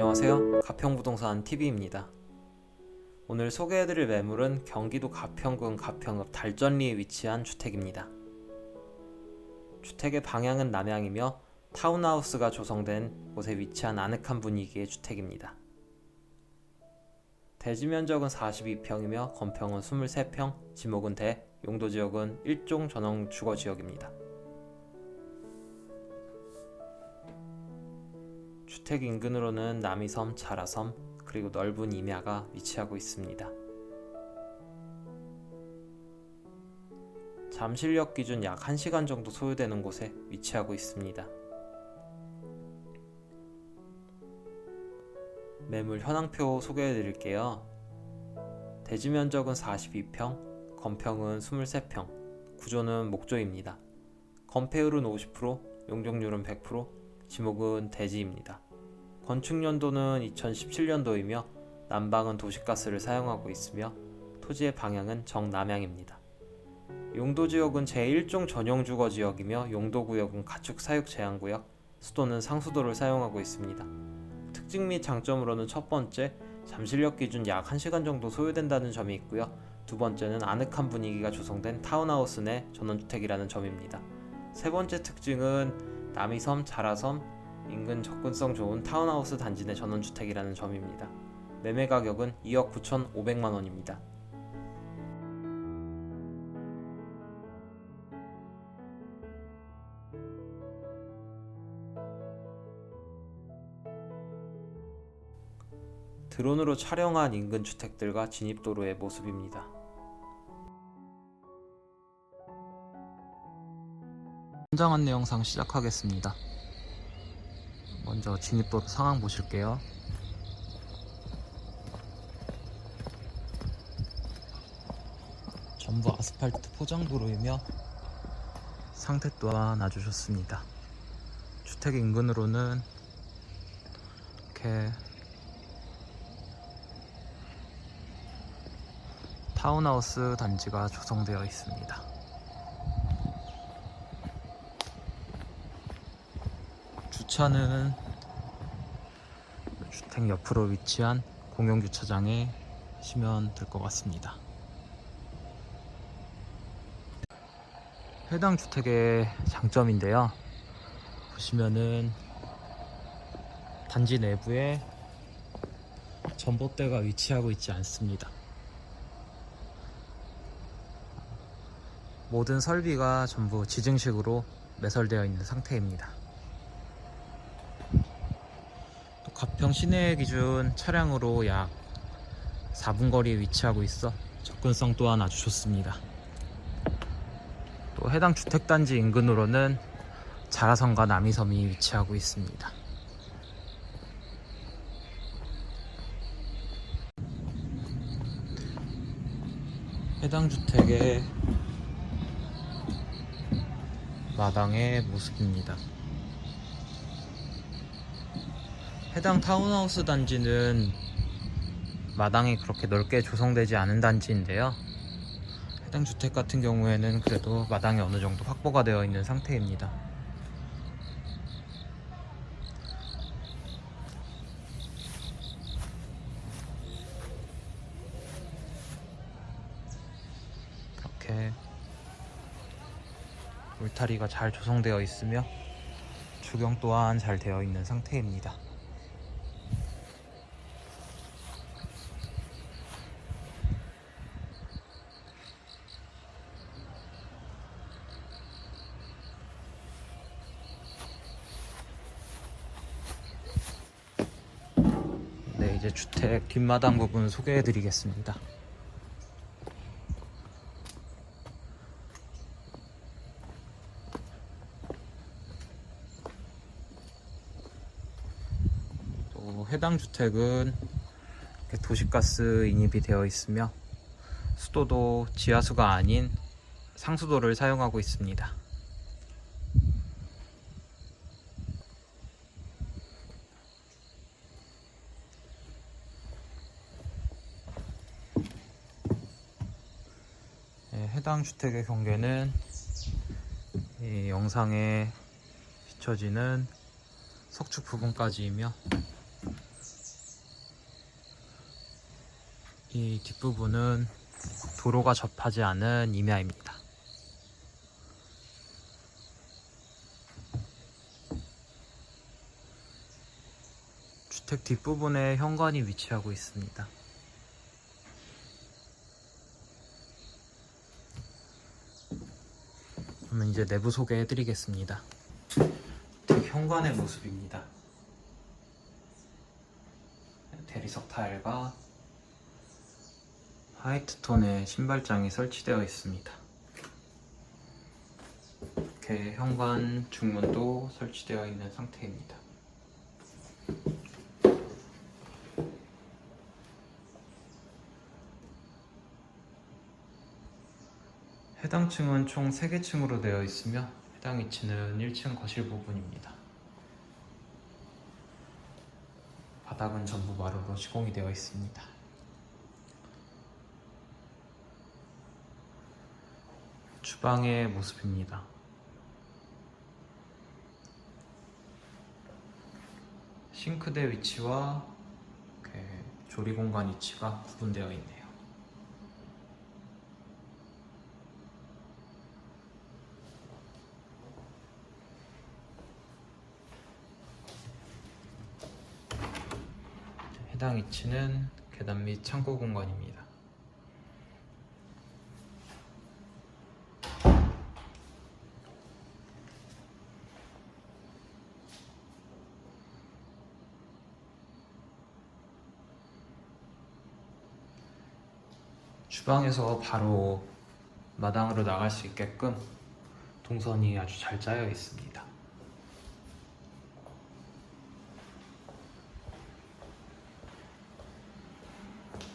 안녕하세요. 가평부동산 TV입니다. 오늘 소개해드릴 매물은 경기도 가평군 가평읍 달전리에 위치한 주택입니다. 주택의 방향은 남향이며 타운하우스가 조성된 곳에 위치한 아늑한 분위기의 주택입니다. 대지 면적은 42평이며 건평은 23평, 지목은 대, 용도 지역은 1종 전용 주거 지역입니다. 주택 인근으로는 남이섬, 자라섬, 그리고 넓은 임야가 위치하고 있습니다. 잠실역 기준 약 1시간 정도 소요되는 곳에 위치하고 있습니다. 매물 현황표 소개해 드릴게요. 대지 면적은 42평, 건평은 23평, 구조는 목조입니다. 건폐율은 50%, 용적률은 100%, 지목은 대지입니다. 건축 연도는 2017년도이며 난방은 도시가스를 사용하고 있으며 토지의 방향은 정남향입니다. 용도 지역은 제1종 전용 주거 지역이며 용도 구역은 가축 사육 제한 구역, 수도는 상수도를 사용하고 있습니다. 특징 및 장점으로는 첫 번째, 잠실역 기준 약 1시간 정도 소요된다는 점이 있고요. 두 번째는 아늑한 분위기가 조성된 타운하우스 내 전원주택이라는 점입니다. 세 번째 특징은 남이섬, 자라섬, 인근 접근성 좋은 타운하우스 단지 내 전원주택이라는 점입니다. 매매 가격은 2억 9,500만 원입니다. 드론으로 촬영한 인근 주택들과 진입도로의 모습입니다. 현장 안내 영상 시작하겠습니다. 먼저 진입도로 상황 보실게요. 전부 아스팔트 포장도로이며 상태 또한 아주 좋습니다. 주택 인근으로는 이렇게 타운하우스 단지가 조성되어 있습니다. 주차는 주택 옆으로 위치한 공용 주차장에 시면 될 것 같습니다. 해당 주택의 장점인데요. 보시면은 단지 내부에 전봇대가 위치하고 있지 않습니다. 모든 설비가 전부 지증식으로 매설되어 있는 상태입니다. 또 가평 시내 기준 차량으로 약 4분 거리에 위치하고 있어 접근성 또한 아주 좋습니다. 또 해당 주택단지 인근으로는 자라섬과 남이섬이 위치하고 있습니다. 해당 주택의 마당의 모습입니다. 해당 타운하우스 단지는 마당이 그렇게 넓게 조성되지 않은 단지인데요. 해당 주택 같은 경우에는 그래도 마당이 어느 정도 확보가 되어 있는 상태입니다. 이렇게 울타리가 잘 조성되어 있으며 주경 또한 잘 되어 있는 상태입니다. 네, 이제 주택 뒷마당 부분 소개해 드리겠습니다. 또 해당 주택은 도시가스 인입이 되어 있으며 수도도 지하수가 아닌 상수도를 사용하고 있습니다. 해당 주택의 경계는 이 영상에 비춰지는 석축 부분까지이며 이 뒷부분은 도로가 접하지 않은 임야입니다. 주택 뒷부분에 현관이 위치하고 있습니다. 그러면 이제 내부 소개해 드리겠습니다. 뒷 현관의 모습입니다. 대리석 타일과 화이트 톤의 신발장이 설치되어 있습니다. 이렇게 현관 중문도 설치되어 있는 상태입니다. 해당 층은 총 3개 층으로 되어 있으며 해당 위치는 1층 거실 부분입니다. 바닥은 전부 마루로 시공이 되어 있습니다. 주방의 모습입니다. 싱크대 위치와 조리 공간 위치가 구분되어 있네요. 해당 위치는 계단 및 창고 공간입니다. 주방에서 바로 마당으로 나갈 수 있게끔 동선이 아주 잘 짜여 있습니다.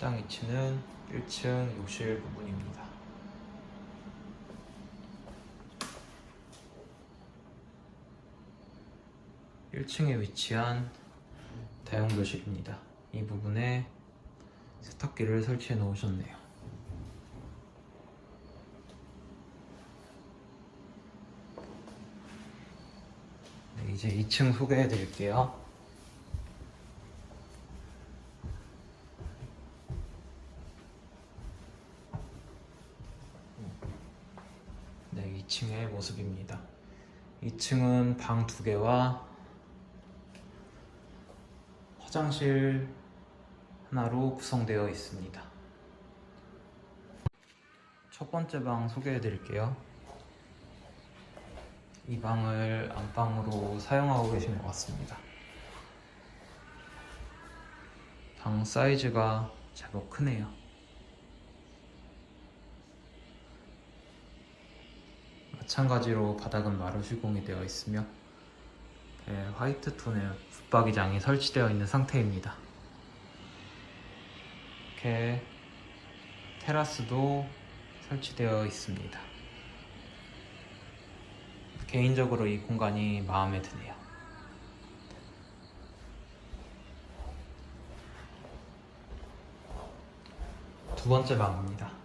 해당 위치는 1층 욕실 부분입니다. 일층에 위치한 다용도실입니다. 이 부분에 세탁기를 설치해 놓으셨네요. 네, 이제 2층 소개해 드릴게요. 2층의 모습입니다. 2층은 방 두 개와 화장실 하나로 구성되어 있습니다. 첫 번째 방 소개해 드릴게요. 이 방을 안방으로 사용하고 계신 것 같습니다. 방 사이즈가 제법 크네요. 마찬가지로 바닥은 마루 시공이 되어 있으며 네, 화이트 톤의 붙박이장이 설치되어 있는 상태입니다. 이렇게 테라스도 설치되어 있습니다. 개인적으로 이 공간이 마음에 드네요. 두 번째 방입니다.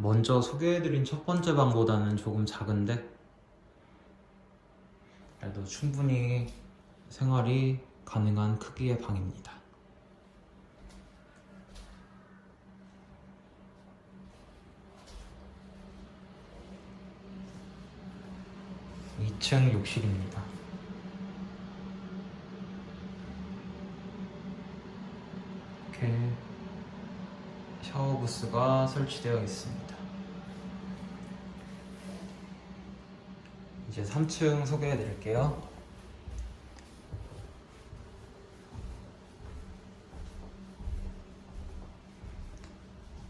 먼저 소개해드린 첫 번째 방보다는 조금 작은데 그래도 충분히 생활이 가능한 크기의 방입니다. 이층 욕실입니다. 이렇게 부스가 설치되어 있습니다. 이제 3층 소개해 드릴게요.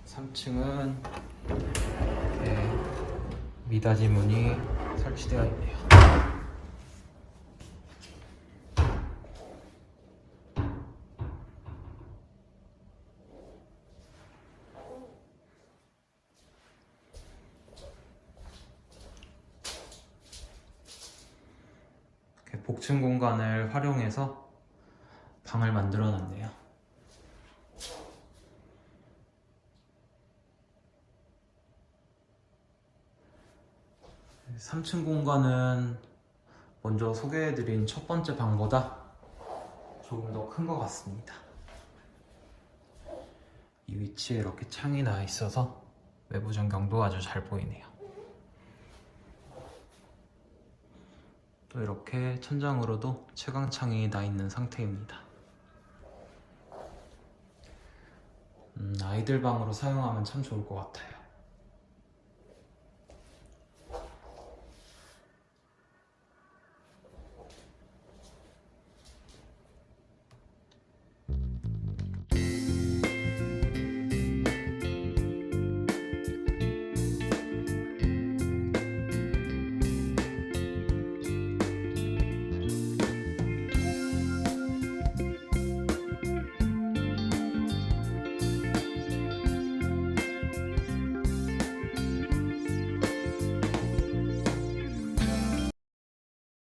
3층은 이렇게 미닫이 문이 설치되어 있네요. 복층 공간을 활용해서 방을 만들어 놨네요. 3층 공간은 먼저 소개해드린 첫 번째 방보다 조금 더 큰 것 같습니다. 이 위치에 이렇게 창이 나 있어서 외부 전경도 아주 잘 보이네요. 또 이렇게 천장으로도 채광창이 나 있는 상태입니다. 음, 아이들 방으로 사용하면 참 좋을 것 같아요.